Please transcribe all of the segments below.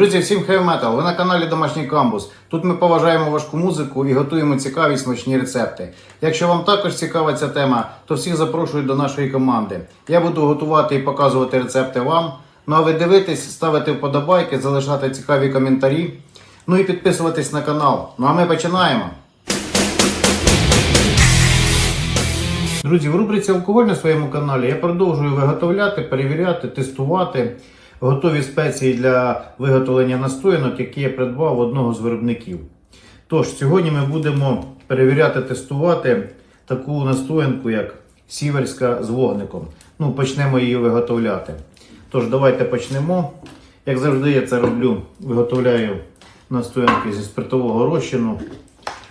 Друзі, всім хай метал! Ви на каналі Домашній Камбус. Тут ми поважаємо важку музику і готуємо цікаві смачні рецепти. Якщо вам також цікава ця тема, то всіх запрошую до нашої команди. Я буду готувати і показувати рецепти вам. Ну а ви дивитесь, ставити вподобайки, залишати цікаві коментарі. Ну і підписуватись на канал. Ну а ми починаємо. Друзі, в рубриці алкоголь на своєму каналі я продовжую виготовляти, перевіряти, тестувати готові спеції для виготовлення настоянок, які я придбав одного з виробників. Тож, сьогодні ми будемо перевіряти, тестувати таку настоянку, як сіверська з вогником. Ну, почнемо її виготовляти. Тож, давайте почнемо. Як завжди, я це роблю, виготовляю настоянки зі спиртового розчину.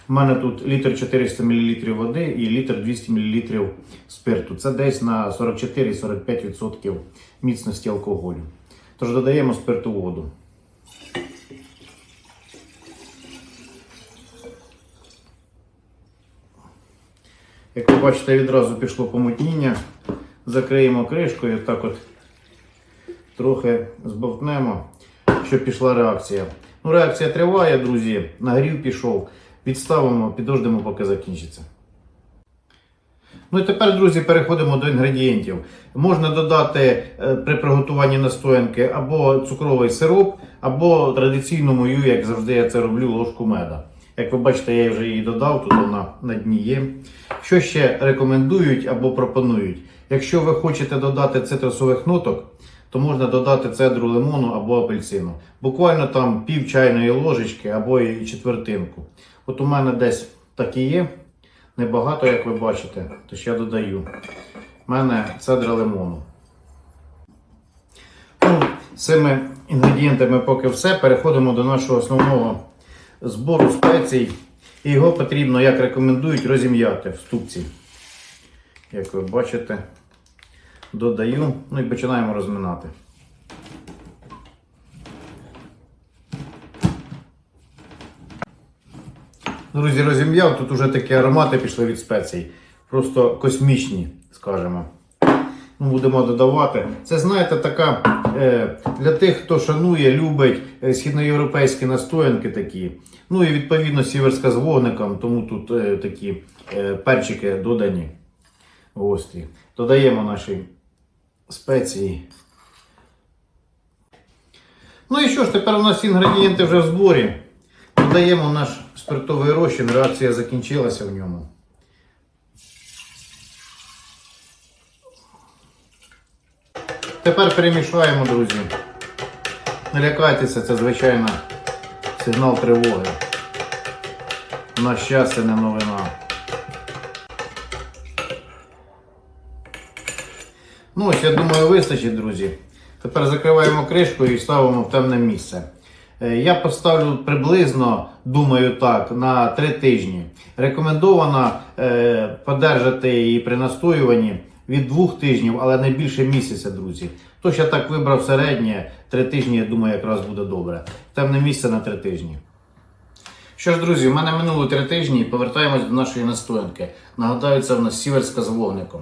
У мене тут літр 400 мл води і літр 200 мл спирту. Це десь на 44-45% міцності алкоголю. Тож додаємо спирту воду. Як ви бачите, відразу пішло помутніння. Закриємо кришкою, так от трохи збовтнемо, щоб пішла реакція. Ну, реакція триває, друзі. Нагрів пішов. Відставимо, підождемо, поки закінчиться. Ну і тепер, друзі, переходимо до інгредієнтів. Можна додати е, при приготуванні настоянки або цукровий сироп, або традиційну мою, як завжди я це роблю, ложку меда. Як ви бачите, я вже її додав, тут вона на дні є. Що ще рекомендують або пропонують? Якщо ви хочете додати цитрусових ноток, то можна додати цедру лимону або апельсину. Буквально там пів чайної ложечки або і четвертинку. От у мене десь так і є. Небагато, як ви бачите, тож я додаю. У мене цедра лимону. Ну, цими інгредієнтами поки все. Переходимо до нашого основного збору спецій. І його потрібно, як рекомендують, розім'яти в ступці. Як ви бачите, додаю, ну і починаємо розминати. Друзі, розім'яв, тут вже такі аромати пішли від спецій. Просто космічні, скажімо. Ну, Будемо додавати. Це, знаєте, така е, для тих, хто шанує, любить е, східноєвропейські настоянки такі. Ну і відповідно сіверська з вогником, тому тут е, такі е, перчики додані гострі. Додаємо наші спеції. Ну і що ж, тепер у нас інгредієнти вже в зборі. Додаємо наш спиртовий розчин, реакція закінчилася в ньому. Тепер перемішаємо, друзі. Не лякайтеся, це звичайно сигнал тривоги. На щастя, не новина. Ну ось, я думаю, вистачить, друзі. Тепер закриваємо кришку і ставимо в темне місце. Е, Я поставлю приблизно, думаю так, на 3 тижні. Рекомендовано е, подержати її при настоюванні від 2 тижнів, але не більше місяця, друзі. Тож я так вибрав середнє, 3 тижні, я думаю, якраз буде добре. Темне місце на 3 тижні. Що ж, друзі, у мене минуло 3 тижні і повертаємось до нашої настоянки. Нагадаю, це в нас сіверська з вогником.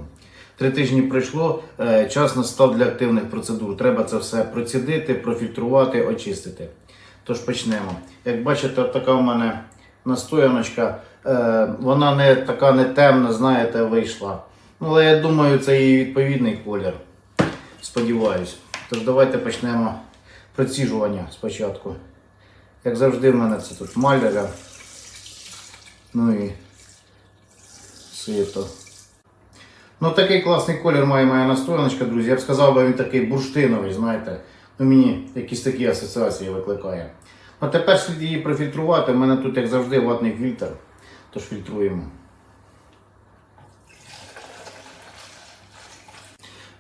Три тижні пройшло, е, час настав для активних процедур. Треба це все процідити, профільтрувати, очистити. Тож почнемо. Як бачите, така у мене настояночка. Е, Вона не така не темна, знаєте, вийшла. Ну, але я думаю, це її відповідний колір. Сподіваюсь. Тож давайте почнемо проціжування спочатку. Як завжди, в мене це тут маляра. Ну і сито. Ну, такий класний колір має моя настояночка, друзі. Я б сказав, він такий бурштиновий, знаєте. Ну, мені якісь такі асоціації викликає. А тепер слід її профільтрувати. У мене тут, як завжди, ватний фільтр. Тож фільтруємо.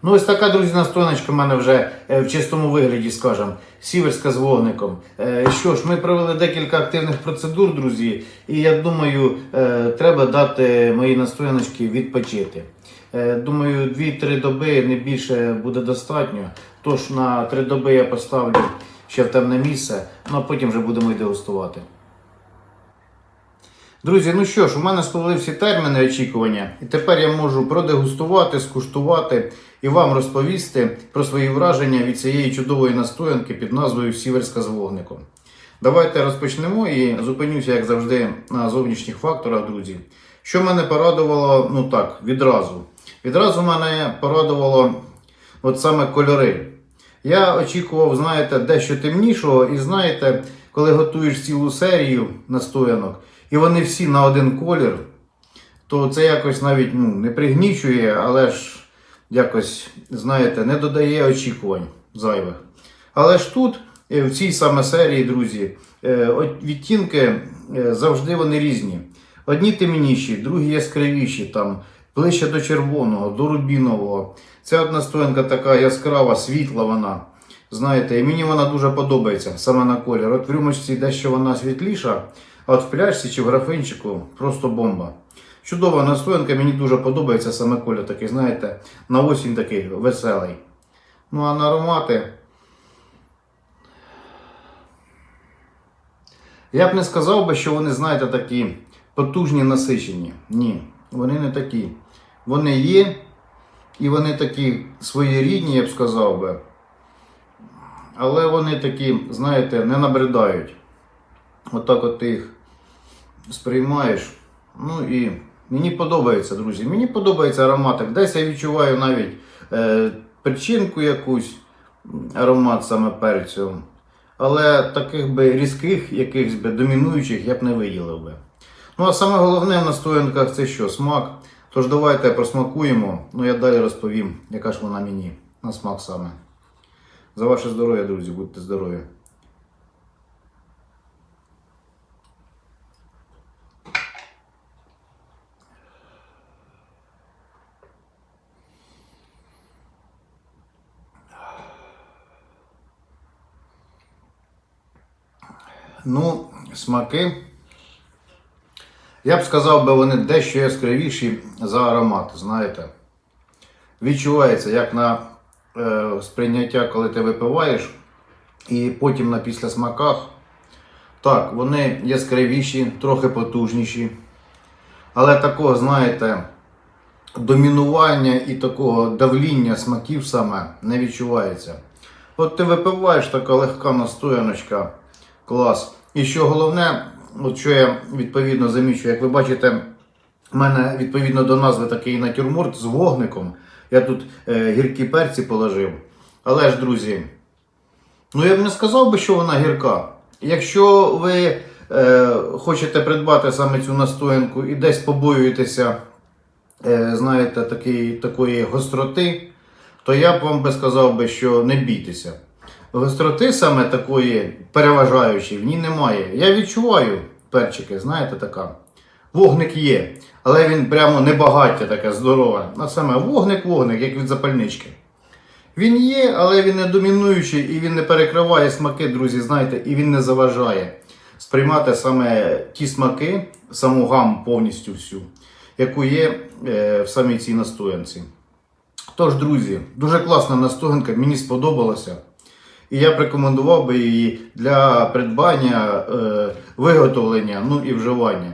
Ну, ось така, друзі, настояночка в мене вже е, в чистому вигляді, скажімо, сіверська з вогником. Е, Що ж, ми провели декілька активних процедур, друзі, і я думаю, е, треба дати моїй настояночці відпочити. Е, Думаю, 2-3 доби не більше буде достатньо. Тож на 3 доби я поставлю ще в темне місце, ну а потім вже будемо й дегустувати. Друзі, ну що ж, у мене сплили всі терміни очікування, і тепер я можу продегустувати, скуштувати і вам розповісти про свої враження від цієї чудової настоянки під назвою Сіверська з вогником. Давайте розпочнемо і зупинюся, як завжди, на зовнішніх факторах, друзі. Що мене порадувало, ну так, відразу. Відразу мене порадувало от саме кольори. Я очікував, знаєте, дещо темнішого, і знаєте, коли готуєш цілу серію настоянок, і вони всі на один колір, то це якось навіть ну, не пригнічує, але ж якось, знаєте, не додає очікувань зайвих. Але ж тут, е, в цій саме серії, друзі, е, відтінки е, завжди вони різні. Одні темніші, другі яскравіші, там, ближче до червоного, до рубінового. Це одна стоянка така яскрава, світла вона. Знаєте, і мені вона дуже подобається саме на колір. От в рюмочці дещо вона світліша, а от в пляшці чи в графинчику просто бомба. Чудова настоянка, мені дуже подобається саме колір такий, знаєте, на осінь такий веселий. Ну а на аромати. Я б не сказав би, що вони, знаєте, такі потужні насичені. Ні, вони не такі. Вони є, і вони такі своєрідні, я б сказав би. Але вони такі, знаєте, не набридають. Отак от ти їх сприймаєш. Ну і мені подобається, друзі. Мені подобається ароматик. Десь я відчуваю навіть е, причинку якусь, аромат саме перцю. Але таких би різких, якихось би домінуючих я б не виділив би. Ну а саме головне в настоянках це що? Смак. Тож давайте просмакуємо. Ну я далі розповім, яка ж вона мені на смак саме. За ваше здоров'я, друзі, будьте здорові. Ну, смаки. Я б сказав би, вони дещо яскравіші за аромат, знаєте. Відчувається, як на е, сприйняття, коли ти випиваєш, і потім на післясмаках. Так, вони яскравіші, трохи потужніші. Але такого, знаєте, домінування і такого давління смаків саме не відчувається. От ти випиваєш така легка настояночка, клас. І що головне, от що я відповідно замічу, як ви бачите, в мене відповідно до назви такий натюрморт з вогником. Я тут е, гіркі перці положив. Але ж, друзі, ну я б не сказав би, що вона гірка. Якщо ви е, хочете придбати саме цю настоянку і десь побоюєтеся, е, знаєте, такої, такої гостроти, то я б вам би сказав би, що не бійтеся. Гостроти саме такої переважаючої в ній немає. Я відчуваю перчики, знаєте, така. Вогник є, але він прямо не багаття таке здорове. А саме вогник-вогник, як від запальнички. Він є, але він не домінуючий і він не перекриває смаки, друзі, знаєте, і він не заважає сприймати саме ті смаки, саму гаму повністю всю, яку є е, в самій цій настоянці. Тож, друзі, дуже класна настоянка, мені сподобалося. І я б рекомендував би її для придбання, е, виготовлення, ну і вживання.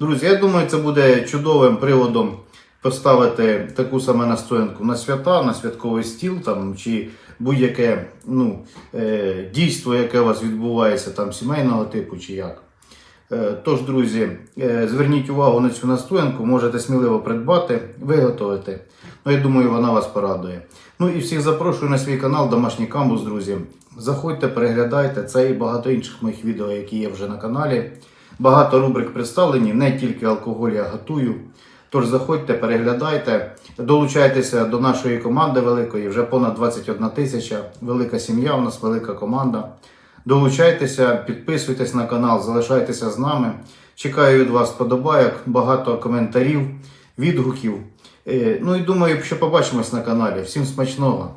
Друзі, я думаю, це буде чудовим приводом поставити таку саме настоянку на свята, на святковий стіл там, чи будь-яке ну, е, дійство, яке у вас відбувається, там, сімейного типу чи як. Е, Тож, друзі, е, зверніть увагу на цю настоянку, можете сміливо придбати, виготовити. Ну, я думаю, вона вас порадує. Ну і всіх запрошую на свій канал Домашній Камбус, друзі. Заходьте, переглядайте це і багато інших моїх відео, які є вже на каналі. Багато рубрик представлені, не тільки алкоголь я готую. Тож заходьте, переглядайте, долучайтеся до нашої команди великої, вже понад 21 тисяча. Велика сім'я, у нас велика команда. Долучайтеся, підписуйтесь на канал, залишайтеся з нами. Чекаю від вас подобайок, багато коментарів, відгуків. Е, Ну і думаю, що побачимось на каналі. Всім смачного!